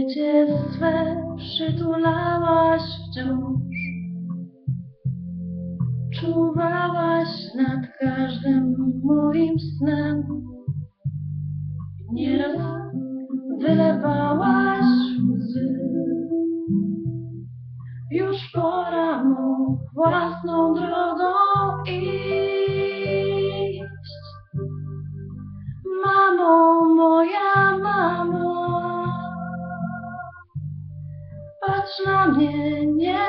Dziecię swe przytulałaś wciąż, czuwałaś nad każdym moim snem. Nieraz wylewałaś łzy. Już pora mu własną drogą iść. Mamo, moja patrz na mnie, nie.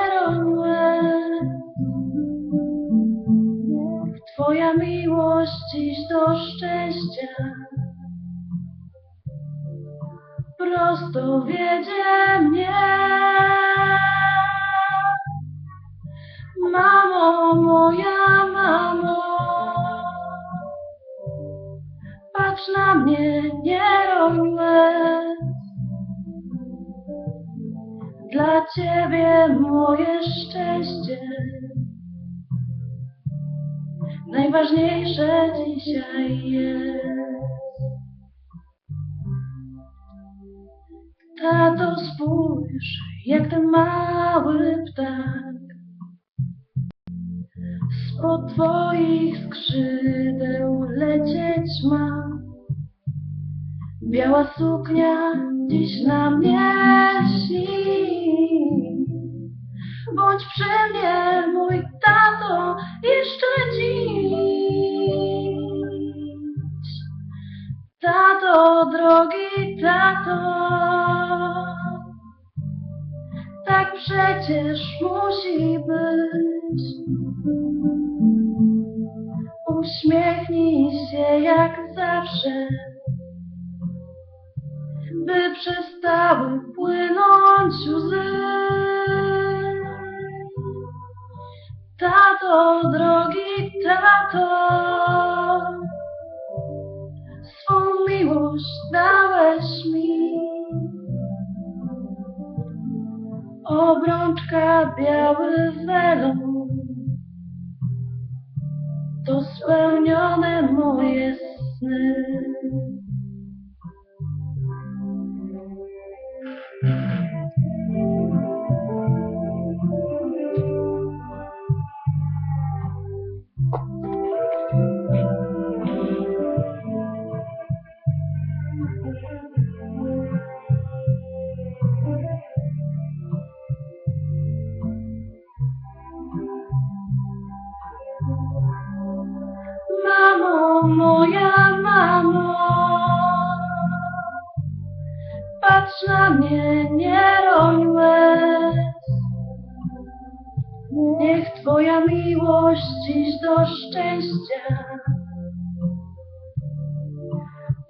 Niech Twoja miłość dziś do szczęścia prosto wiedzie mnie. Mamo, moja mamo, patrz na mnie, nie roń Dla Ciebie moje szczęście najważniejsze dzisiaj jest. Tato, spójrz, jak ten mały ptak spod Twoich skrzydeł lecieć ma. Biała suknia dziś na mnie śni. Bądź przy mnie, mój tato, jeszcze dziś. Tato, drogi tato, tak przecież musi być. Uśmiechnij się jak zawsze, by przestały płynąć łzy. Tato, drogi tato, swą miłość dałeś mi. Obrączka biały welon, to spełnione moje sny. Moja mamo, patrz na mnie, nie roń łez. Niech Twoja miłość dziś do szczęścia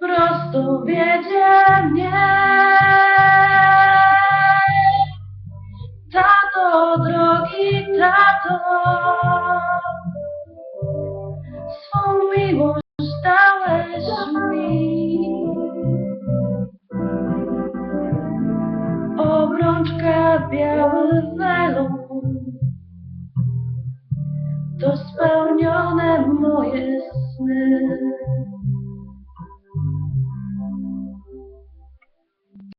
prosto wiedzie mnie. biały welum To spełnione moje sny.